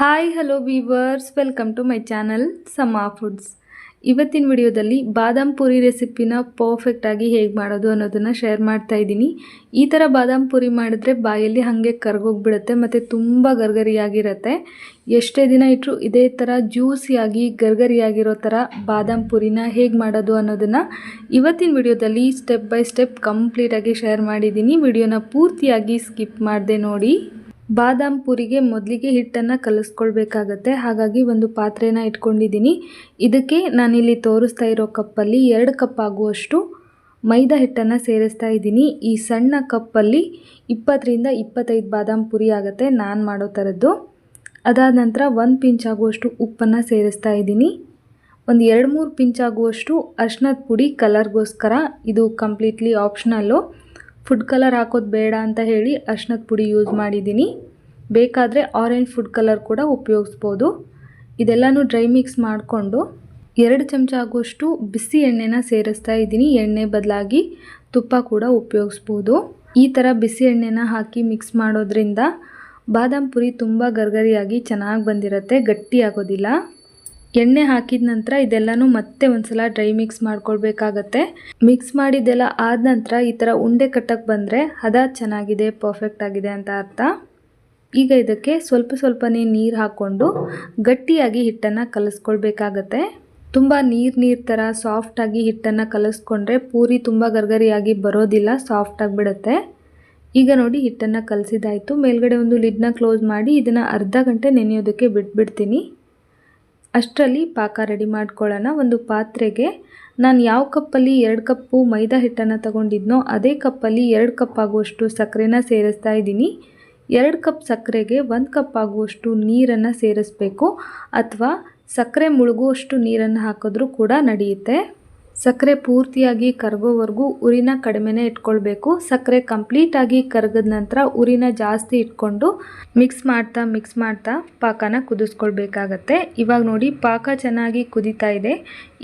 Hi hello viewers welcome to my channel Sama foods ಇವತ್ತಿನ ವಿಡಿಯೋದಲ್ಲಿ ಬಾದಾಮ್ ಪುರಿ ರೆಸಿಪಿನ ಪರ್ಫೆಕ್ಟಾಗಿ ಹೇಗೆ ಮಾಡೋದು ಅನ್ನೋದನ್ನು ಶೇರ್ ಮಾಡ್ತಾ ಇದ್ದೀನಿ. ಈ ಥರ ಬಾದಾಮ್ ಪುರಿ ಮಾಡಿದ್ರೆ ಬಾಯಲ್ಲಿ ಹಾಗೆ ಕರ್ಗೋಗ್ಬಿಡುತ್ತೆ, ಮತ್ತು ತುಂಬ ಗರ್ಗರಿಯಾಗಿರುತ್ತೆ. ಎಷ್ಟೇ ದಿನ ಇಟ್ಟರು ಇದೇ ಥರ ಜ್ಯೂಸಿಯಾಗಿ ಗರ್ಗರಿಯಾಗಿರೋ ಥರ ಬಾದಾಮ್ ಪುರಿನ ಹೇಗೆ ಮಾಡೋದು ಅನ್ನೋದನ್ನು ಇವತ್ತಿನ ವಿಡಿಯೋದಲ್ಲಿ ಸ್ಟೆಪ್ ಬೈ ಸ್ಟೆಪ್ ಕಂಪ್ಲೀಟಾಗಿ ಶೇರ್ ಮಾಡಿದ್ದೀನಿ. ವಿಡಿಯೋನ ಪೂರ್ತಿಯಾಗಿ ಸ್ಕಿಪ್ ಮಾಡಿದೆ ನೋಡಿ. ಬಾದಾಮ್ ಪುರಿಗೆ ಮೊದಲಿಗೆ ಹಿಟ್ಟನ್ನು ಕಲಿಸ್ಕೊಳ್ಬೇಕಾಗತ್ತೆ. ಹಾಗಾಗಿ ಒಂದು ಪಾತ್ರೆನ ಇಟ್ಕೊಂಡಿದ್ದೀನಿ. ಇದಕ್ಕೆ ನಾನಿಲ್ಲಿ ತೋರಿಸ್ತಾ ಇರೋ ಕಪ್ಪಲ್ಲಿ ಎರಡು ಕಪ್ ಆಗುವಷ್ಟು ಮೈದಾ ಹಿಟ್ಟನ್ನು ಸೇರಿಸ್ತಾ ಇದ್ದೀನಿ. ಈ ಸಣ್ಣ ಕಪ್ಪಲ್ಲಿ ಇಪ್ಪತ್ತರಿಂದ ಇಪ್ಪತ್ತೈದು ಬಾದಾಮ್ ಪುರಿ ಆಗುತ್ತೆ ನಾನು ಮಾಡೋ ಥರದ್ದು. ಅದಾದ ನಂತರ ಒಂದು ಪಿಂಚ್ ಆಗುವಷ್ಟು ಉಪ್ಪನ್ನು ಸೇರಿಸ್ತಾ ಇದ್ದೀನಿ. ಒಂದು ಎರಡು ಮೂರು ಪಿಂಚ್ ಆಗುವಷ್ಟು ಅರ್ಶಿನದ ಪುಡಿ ಕಲರ್ಗೋಸ್ಕರ ಇದು ಕಂಪ್ಲೀಟ್ಲಿ ಆಪ್ಷನಲ್ಲು. ಫುಡ್ ಕಲರ್ ಹಾಕೋದು ಬೇಡ ಅಂತ ಹೇಳಿ ಅರ್ಶಿನದ ಪುಡಿ ಯೂಸ್ ಮಾಡಿದ್ದೀನಿ. ಬೇಕಾದರೆ ಆರೆಂಜ್ ಫುಡ್ ಕಲರ್ ಕೂಡ ಉಪಯೋಗಿಸ್ಬೋದು. ಇದೆಲ್ಲನೂ ಡ್ರೈ ಮಿಕ್ಸ್ ಮಾಡಿಕೊಂಡು ಎರಡು ಚಮಚ ಆಗುವಷ್ಟು ಬಿಸಿ ಎಣ್ಣೆನ ಸೇರಿಸ್ತಾ ಇದ್ದೀನಿ. ಎಣ್ಣೆ ಬದಲಾಗಿ ತುಪ್ಪ ಕೂಡ ಉಪಯೋಗಿಸ್ಬೋದು. ಈ ಥರ ಬಿಸಿ ಎಣ್ಣೆನ ಹಾಕಿ ಮಿಕ್ಸ್ ಮಾಡೋದ್ರಿಂದ ಬಾದಾಮ್ ಪುರಿ ತುಂಬ ಗರ್ಗರಿಯಾಗಿ ಚೆನ್ನಾಗಿ ಬಂದಿರುತ್ತೆ, ಗಟ್ಟಿ ಆಗೋದಿಲ್ಲ. ಎಣ್ಣೆ ಹಾಕಿದ ನಂತರ ಇದೆಲ್ಲನೂ ಮತ್ತೆ ಒಂದ್ಸಲ ಡ್ರೈ ಮಿಕ್ಸ್ ಮಾಡ್ಕೊಳ್ಬೇಕಾಗತ್ತೆ. ಮಿಕ್ಸ್ ಮಾಡಿದ್ದೆಲ್ಲ ಆದ ನಂತರ ಈ ಥರ ಉಂಡೆ ಕಟ್ಟಕ್ಕೆ ಬಂದರೆ ಹದ ಚೆನ್ನಾಗಿದೆ ಪರ್ಫೆಕ್ಟ್ ಆಗಿದೆ ಅಂತ ಅರ್ಥ. ಈಗ ಇದಕ್ಕೆ ಸ್ವಲ್ಪ ಸ್ವಲ್ಪನೇ ನೀರು ಹಾಕ್ಕೊಂಡು ಗಟ್ಟಿಯಾಗಿ ಹಿಟ್ಟನ್ನು ಕಲಿಸ್ಕೊಳ್ಬೇಕಾಗತ್ತೆ. ತುಂಬ ನೀರು ನೀರು ಥರ ಸಾಫ್ಟಾಗಿ ಹಿಟ್ಟನ್ನು ಕಲಸ್ಕೊಂಡ್ರೆ ಪೂರಿ ತುಂಬ ಗರ್ಗರಿಯಾಗಿ ಬರೋದಿಲ್ಲ ಸಾಫ್ಟ್ ಆಗಿಬಿಡುತ್ತೆ. ಈಗ ನೋಡಿ ಹಿಟ್ಟನ್ನು ಕಲಸಿದಾಯಿತು ಮೇಲ್ಗಡೆ ಒಂದು ಲಿಡ್ನ ಕ್ಲೋಸ್ ಮಾಡಿ ಇದನ್ನು ಅರ್ಧ ಗಂಟೆ ನೆನೆಯೋದಕ್ಕೆ ಬಿಟ್ಬಿಡ್ತೀನಿ. ಅಷ್ಟರಲ್ಲಿ ಪಾಕ ರೆಡಿ ಮಾಡ್ಕೊಳ್ಳೋಣ. ಒಂದು ಪಾತ್ರೆಗೆ ನಾನು ಯಾವ ಕಪ್ಪಲ್ಲಿ ಎರಡು ಕಪ್ಪು ಮೈದಾ ಹಿಟ್ಟನ್ನು ತಗೊಂಡಿದ್ನೋ ಅದೇ ಕಪ್ಪಲ್ಲಿ ಎರಡು ಕಪ್ ಆಗುವಷ್ಟು ಸಕ್ಕರೆನ ಸೇರಿಸ್ತಾ ಇದ್ದೀನಿ. ಎರಡು ಕಪ್ ಸಕ್ಕರೆಗೆ ಒಂದು ಕಪ್ ಆಗುವಷ್ಟು ನೀರನ್ನು ಸೇರಿಸ್ಬೇಕು. ಅಥವಾ ಸಕ್ಕರೆ ಮುಳುಗುವಷ್ಟು ನೀರನ್ನು ಹಾಕಿದ್ರೂ ಕೂಡ ನಡೆಯುತ್ತೆ. ಸಕ್ಕರೆ ಪೂರ್ತಿಯಾಗಿ ಕರಗೋವರೆಗೂ ಉರಿನ ಕಡಿಮೆನೇ ಇಟ್ಕೊಳ್ಬೇಕು. ಸಕ್ಕರೆ ಕಂಪ್ಲೀಟಾಗಿ ಕರಗದ ನಂತರ ಉರಿನ ಜಾಸ್ತಿ ಇಟ್ಕೊಂಡು ಮಿಕ್ಸ್ ಮಾಡ್ತಾ ಮಿಕ್ಸ್ ಮಾಡ್ತಾ ಪಾಕನ ಕುದಿಸ್ಕೊಳ್ಬೇಕಾಗತ್ತೆ. ಇವಾಗ ನೋಡಿ ಪಾಕ ಚೆನ್ನಾಗಿ ಕುದೀತಾ ಇದೆ.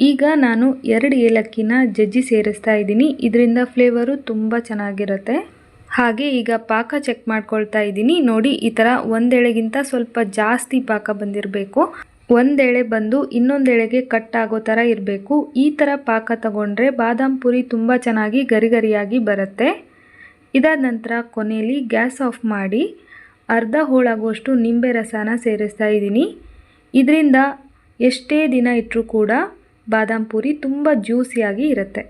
ಈಗ ನಾನು ಎರಡು ಏಲಕ್ಕಿನ ಜಜ್ಜಿ ಸೇರಿಸ್ತಾ ಇದ್ದೀನಿ. ಇದರಿಂದ ಫ್ಲೇವರು ತುಂಬ ಚೆನ್ನಾಗಿರುತ್ತೆ. ಹಾಗೆ ಈಗ ಪಾಕ ಚೆಕ್ ಮಾಡ್ಕೊಳ್ತಾ ಇದ್ದೀನಿ. ನೋಡಿ ಈ ಥರ ಒಂದೆಳೆಗಿಂತ ಸ್ವಲ್ಪ ಜಾಸ್ತಿ ಪಾಕ ಬಂದಿರಬೇಕು. ಒಂದೆಳೆ ಬಂದು ಇನ್ನೊಂದೆಳೆಗೆ ಕಟ್ ಆಗೋ ಥರ ಇರಬೇಕು. ಈ ಥರ ಪಾಕ ತಗೊಂಡ್ರೆ ಬಾದಾಮ್ ಪುರಿ ತುಂಬ ಚೆನ್ನಾಗಿ ಗರಿಗರಿಯಾಗಿ ಬರುತ್ತೆ. ಇದಾದ ನಂತರ ಕೊನೆಯಲ್ಲಿ ಗ್ಯಾಸ್ ಆಫ್ ಮಾಡಿ ಅರ್ಧ ಹೋಳಾಗುವಷ್ಟು ನಿಂಬೆ ರಸನ ಸೇರಿಸ್ತಾ ಇದ್ದೀನಿ. ಇದರಿಂದ ಎಷ್ಟೇ ದಿನ ಇಟ್ಟರೂ ಕೂಡ ಬಾದಾಮ್ ಪುರಿ ತುಂಬ ಜ್ಯೂಸಿಯಾಗಿ ಇರುತ್ತೆ.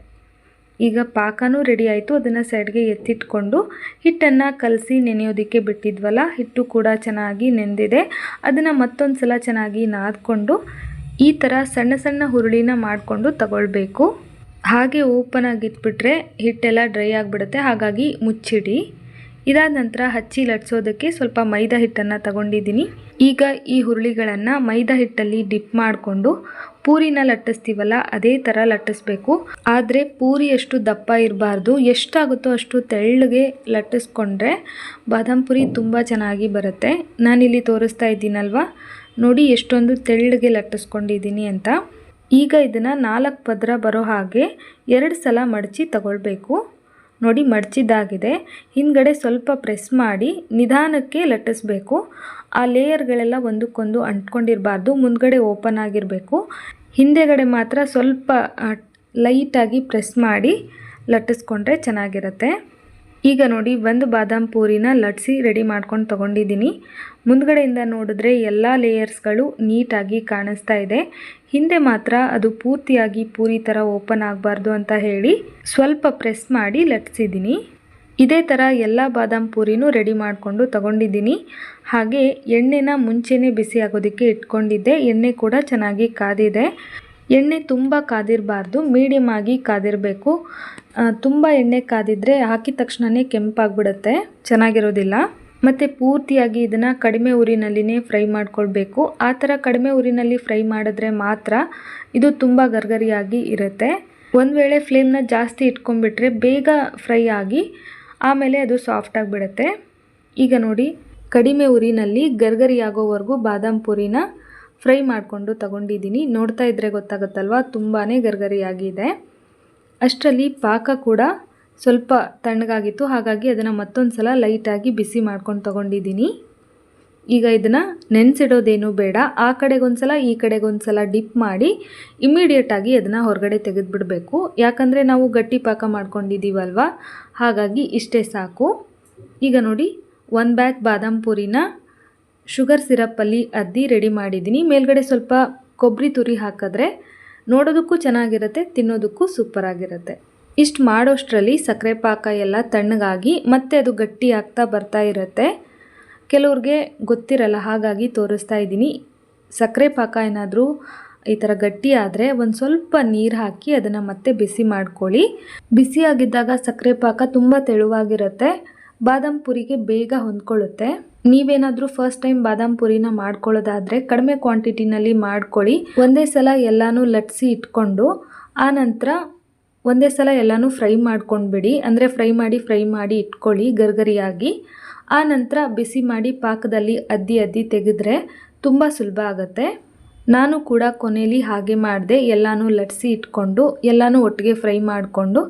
ಈಗ ಪಾಕನೂ ರೆಡಿ ಆಯಿತು. ಅದನ್ನು ಸೈಡ್ಗೆ ಎತ್ತಿಟ್ಕೊಂಡು ಹಿಟ್ಟನ್ನು ಕಲಸಿ ನೆನೆಯೋದಕ್ಕೆ ಬಿಟ್ಟಿದ್ವಲ್ಲ, ಹಿಟ್ಟು ಕೂಡ ಚೆನ್ನಾಗಿ ನೆಂದಿದೆ. ಅದನ್ನು ಮತ್ತೊಂದು ಸಲ ಚೆನ್ನಾಗಿ ನಾದ್ಕೊಂಡು ಈ ಥರ ಸಣ್ಣ ಸಣ್ಣ ಹುರುಳಿನ ಮಾಡಿಕೊಂಡು ತಗೊಳ್ಬೇಕು. ಹಾಗೆ ಓಪನ್ ಆಗಿಟ್ಬಿಟ್ರೆ ಹಿಟ್ಟೆಲ್ಲ ಡ್ರೈ ಆಗಿಬಿಡುತ್ತೆ. ಹಾಗಾಗಿ ಮುಚ್ಚಿಡಿ. ಇದಾದ ನಂತರ ಹಚ್ಚಿ ಲಟ್ಸೋದಕ್ಕೆ ಸ್ವಲ್ಪ ಮೈದಾ ಹಿಟ್ಟನ್ನು ತಗೊಂಡಿದ್ದೀನಿ. ಈಗ ಈ ಹುರುಳಿಗಳನ್ನು ಮೈದಾ ಹಿಟ್ಟಲ್ಲಿ ಡಿಪ್ ಮಾಡಿಕೊಂಡು ಪೂರಿನ ಲಟ್ಟಿಸ್ತೀವಲ್ಲ, ಅದೇ ಥರ ಲಟ್ಟಿಸ್ಬೇಕು. ಆದರೆ ಪೂರಿ ಎಷ್ಟು ದಪ್ಪ ಇರಬಾರ್ದು. ಎಷ್ಟಾಗುತ್ತೋ ಅಷ್ಟು ತೆಳ್ಳಗೆ ಲಟ್ಟಿಸ್ಕೊಂಡ್ರೆ ಬಾದಾಮ್ ಪುರಿ ತುಂಬ ಚೆನ್ನಾಗಿ ಬರುತ್ತೆ. ನಾನಿಲ್ಲಿ ತೋರಿಸ್ತಾ ಇದ್ದೀನಲ್ವ? ನೋಡಿ ಎಷ್ಟೊಂದು ತೆಳ್ಳಗೆ ಲಟ್ಟಿಸ್ಕೊಂಡಿದ್ದೀನಿ ಅಂತ. ಈಗ ಇದನ್ನು ನಾಲ್ಕು ಪದರ ಬರೋ ಹಾಗೆ ಎರಡು ಸಲ ಮಡಚಿ ತಗೊಳ್ಬೇಕು. ನೋಡಿ ಮಡಚಿದ್ದಾಗಿದೆ. ಹಿಂದ್ಗಡೆ ಸ್ವಲ್ಪ ಪ್ರೆಸ್ ಮಾಡಿ ನಿಧಾನಕ್ಕೆ ಲಟ್ಟಿಸ್ಬೇಕು. ಆ ಲೇಯರ್ಗಳೆಲ್ಲ ಒಂದಕ್ಕೊಂದು ಅಂಟ್ಕೊಂಡಿರಬಾರ್ದು, ಮುಂದ್ಗಡೆ ಓಪನ್ ಆಗಿರಬೇಕು. ಹಿಂದೆಗಡೆ ಮಾತ್ರ ಸ್ವಲ್ಪ ಲೈಟಾಗಿ ಪ್ರೆಸ್ ಮಾಡಿ ಲಟ್ಟಿಸ್ಕೊಂಡ್ರೆ ಚೆನ್ನಾಗಿರುತ್ತೆ. ಈಗ ನೋಡಿ, ಒಂದು ಬಾದಾಮ್ ಪೂರಿನ ಲಟ್ಸಿ ರೆಡಿ ಮಾಡ್ಕೊಂಡು ತೊಗೊಂಡಿದ್ದೀನಿ. ಮುಂದ್ಗಡೆಯಿಂದ ನೋಡಿದ್ರೆ ಎಲ್ಲ ಲೇಯರ್ಸ್ಗಳು ನೀಟಾಗಿ ಕಾಣಿಸ್ತಾ ಇದೆ. ಹಿಂದೆ ಮಾತ್ರ ಅದು ಪೂರ್ತಿಯಾಗಿ ಪೂರಿ ಥರ ಓಪನ್ ಆಗಬಾರ್ದು ಅಂತ ಹೇಳಿ ಸ್ವಲ್ಪ ಪ್ರೆಸ್ ಮಾಡಿ ಲಟ್ಸಿದ್ದೀನಿ. ಇದೇ ಥರ ಎಲ್ಲ ಬಾದಾಮ್ ಪೂರಿನೂ ರೆಡಿ ಮಾಡಿಕೊಂಡು ತಗೊಂಡಿದ್ದೀನಿ. ಹಾಗೆ ಎಣ್ಣೆನ ಮುಂಚೆನೇ ಬಿಸಿ ಆಗೋದಕ್ಕೆ ಇಟ್ಕೊಂಡಿದ್ದೆ. ಎಣ್ಣೆ ಕೂಡ ಚೆನ್ನಾಗಿ ಕಾದಿದೆ. ಎಣ್ಣೆ ತುಂಬ ಕಾದಿರಬಾರ್ದು ಮೀಡಿಯಮ್ ಆಗಿ ಕಾದಿರಬೇಕು. ತುಂಬ ಎಣ್ಣೆ ಕಾದಿದ್ರೆ ಹಾಕಿದ ತಕ್ಷಣವೇ ಕೆಂಪಾಗ್ಬಿಡುತ್ತೆ, ಚೆನ್ನಾಗಿರೋದಿಲ್ಲ. ಮತ್ತು ಪೂರ್ತಿಯಾಗಿ ಇದನ್ನು ಕಡಿಮೆ ಉರಿನಲ್ಲಿನೇ ಫ್ರೈ ಮಾಡಿಕೊಳ್ಬೇಕು. ಆ ಥರ ಕಡಿಮೆ ಉರಿನಲ್ಲಿ ಫ್ರೈ ಮಾಡಿದ್ರೆ ಮಾತ್ರ ಇದು ತುಂಬ ಗರ್ಗರಿಯಾಗಿ ಇರುತ್ತೆ. ಒಂದು ವೇಳೆ ಫ್ಲೇಮ್ನ ಜಾಸ್ತಿ ಇಟ್ಕೊಂಡ್ಬಿಟ್ರೆ ಬೇಗ ಫ್ರೈ ಆಗಿ ಆಮೇಲೆ ಅದು ಸಾಫ್ಟ್ ಆಗಿಬಿಡುತ್ತೆ. ಈಗ ನೋಡಿ, ಕಡಿಮೆ ಉರಿನಲ್ಲಿ ಗರ್ಗರಿಯಾಗೋವರೆಗೂ ಬಾದಾಮ್ ಪುರಿನ ಫ್ರೈ ಮಾಡಿಕೊಂಡು ತಗೊಂಡಿದ್ದೀನಿ. ನೋಡ್ತಾ ಇದ್ದರೆ ಗೊತ್ತಾಗುತ್ತಲ್ವ? ತುಂಬಾ ಗರ್ಗರಿಯಾಗಿದೆ. ಅಷ್ಟರಲ್ಲಿ ಪಾಕ ಕೂಡ ಸ್ವಲ್ಪ ತಣ್ಣಗಾಗಿತ್ತು. ಹಾಗಾಗಿ ಅದನ್ನು ಮತ್ತೊಂದು ಸಲ ಲೈಟಾಗಿ ಬಿಸಿ ಮಾಡ್ಕೊಂಡು ತೊಗೊಂಡಿದ್ದೀನಿ. ಈಗ ಇದನ್ನು ನೆನೆಸಿಡೋದೇನು ಬೇಡ. ಆ ಕಡೆಗೊಂದ್ಸಲ, ಈ ಕಡೆಗೊಂದ್ಸಲ ಡಿಪ್ ಮಾಡಿ ಇಮ್ಮಿಡಿಯೇಟಾಗಿ ಅದನ್ನು ಹೊರಗಡೆ ತೆಗೆದುಬಿಡಬೇಕು. ಯಾಕಂದರೆ ನಾವು ಗಟ್ಟಿ ಪಾಕ ಮಾಡ್ಕೊಂಡಿದ್ದೀವಲ್ವ ಹಾಗಾಗಿ ಇಷ್ಟೇ ಸಾಕು. ಈಗ ನೋಡಿ ಒಂದು ಬ್ಯಾಗ್ ಬಾದಾಮ್ ಪೂರಿನ ಶುಗರ್ ಸಿರಪ್ಪಲ್ಲಿ ಅದ್ದಿ ರೆಡಿ ಮಾಡಿದ್ದೀನಿ. ಮೇಲ್ಗಡೆ ಸ್ವಲ್ಪ ಕೊಬ್ಬರಿ ತುರಿ ಹಾಕಿದ್ರೆ ನೋಡೋದಕ್ಕೂ ಚೆನ್ನಾಗಿರುತ್ತೆ, ತಿನ್ನೋದಕ್ಕೂ ಸೂಪರ್ ಆಗಿರುತ್ತೆ ಇಷ್ಟು ಮಾಡೋಷ್ಟರಲ್ಲಿ ಸಕ್ಕರೆ ಪಾಕ ಎಲ್ಲ ತಣ್ಣಗಾಗಿ ಮತ್ತೆ ಅದು ಗಟ್ಟಿ ಆಗ್ತಾ ಬರ್ತಾ ಇರುತ್ತೆ. ಕೆಲವ್ರಿಗೆ ಗೊತ್ತಿರಲ್ಲ, ಹಾಗಾಗಿ ತೋರಿಸ್ತಾ ಇದ್ದೀನಿ. ಸಕ್ಕರೆ ಪಾಕ ಏನಾದರೂ ಈ ಥರ ಗಟ್ಟಿ ಆದರೆ ಒಂದು ಸ್ವಲ್ಪ ನೀರು ಹಾಕಿ ಅದನ್ನು ಮತ್ತೆ ಬಿಸಿ ಮಾಡ್ಕೊಳ್ಳಿ. ಬಿಸಿಯಾಗಿದ್ದಾಗ ಸಕ್ಕರೆ ಪಾಕ ತುಂಬ ತೆಳುವಾಗಿರುತ್ತೆ, ಬಾದಾಮ್ ಪುರಿಗೆ ಬೇಗ ಹೊಂದ್ಕೊಳ್ಳುತ್ತೆ. ನೀವೇನಾದರೂ ಫಸ್ಟ್ ಟೈಮ್ ಬಾದಾಮ್ ಪುರಿನ ಮಾಡ್ಕೊಳ್ಳೋದಾದರೆ ಕಡಿಮೆ ಕ್ವಾಂಟಿಟಿನಲ್ಲಿ ಮಾಡ್ಕೊಳ್ಳಿ. ಒಂದೇ ಸಲ ಎಲ್ಲನೂ ಲಟ್ಸಿ ಇಟ್ಕೊಂಡು, ಆ ನಂತರ ಒಂದೇ ಸಲ ಎಲ್ಲನೂ ಫ್ರೈ ಮಾಡ್ಕೊಂಡ್ಬಿಡಿ. ಅಂದರೆ ಫ್ರೈ ಮಾಡಿ ಫ್ರೈ ಮಾಡಿ ಇಟ್ಕೊಳ್ಳಿ ಗರ್ಗರಿಯಾಗಿ. ಆ ನಂತರ ಬಿಸಿ ಮಾಡಿ ಪಾಕದಲ್ಲಿ ಅದ್ದಿ ಅದ್ದಿ ತೆಗೆದ್ರೆ ತುಂಬ ಸುಲಭ ಆಗುತ್ತೆ. ನಾನು ಕೂಡ ಕೊನೆಯಲ್ಲಿ ಹಾಗೆ ಮಾಡಿದೆ, ಎಲ್ಲನೂ ಲಟ್ಸಿ ಇಟ್ಕೊಂಡು, ಎಲ್ಲನೂ ಒಟ್ಟಿಗೆ ಫ್ರೈ ಮಾಡಿಕೊಂಡು,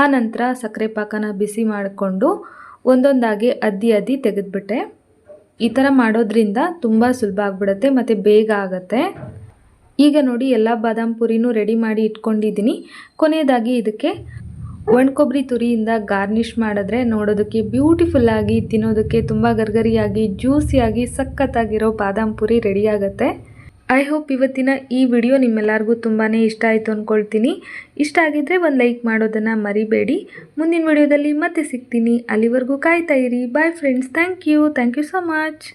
ಆ ನಂತರ ಸಕ್ಕರೆ ಪಾಕನ ಬಿಸಿ ಮಾಡಿಕೊಂಡು, ಒಂದೊಂದಾಗಿ ಅದ್ದಿ ಅದ್ದಿ ತೆಗೆದುಬಿಟ್ಟೆ. ಈ ಥರ ಮಾಡೋದ್ರಿಂದ ತುಂಬ ಸುಲಭ ಆಗಿಬಿಡುತ್ತೆ, ಮತ್ತು ಬೇಗ ಆಗುತ್ತೆ. ಈಗ ನೋಡಿ ಎಲ್ಲ ಬಾದಾಮ್ ಪುರಿನೂ ರೆಡಿ ಮಾಡಿ ಇಟ್ಕೊಂಡಿದ್ದೀನಿ. ಕೊನೆಯದಾಗಿ ಇದಕ್ಕೆ ಒಣ ಕೊಬ್ಬರಿ ತುರಿಯಿಂದ ಗಾರ್ನಿಷ್ ಮಾಡಿದ್ರೆ ನೋಡೋದಕ್ಕೆ ಬ್ಯೂಟಿಫುಲ್ಲಾಗಿ ತಿನ್ನೋದಕ್ಕೆ ತುಂಬ ಗರ್ಗರಿಯಾಗಿ ಜ್ಯೂಸಿಯಾಗಿ ಸಖತ್ತಾಗಿರೋ ಬಾದಾಮ್ ಪುರಿ ರೆಡಿ ಆಗುತ್ತೆ. ಐ ಹೋಪ್ ಇವತ್ತಿನ ಈ ವಿಡಿಯೋ ನಿಮ್ಮೆಲ್ಲರಿಗೂ ತುಂಬಾ ಇಷ್ಟ ಆಯಿತು ಅಂದ್ಕೊಳ್ತೀನಿ ಇಷ್ಟ ಆಗಿದ್ದರೆ ಒಂದು ಲೈಕ್ ಮಾಡೋದನ್ನು ಮರಿಬೇಡಿ. ಮುಂದಿನ ವಿಡಿಯೋದಲ್ಲಿ ಮತ್ತೆ ಸಿಗ್ತೀನಿ. ಅಲ್ಲಿವರೆಗೂ ಕಾಯ್ತಾ ಇರಿ. Bye friends thank you thank you so much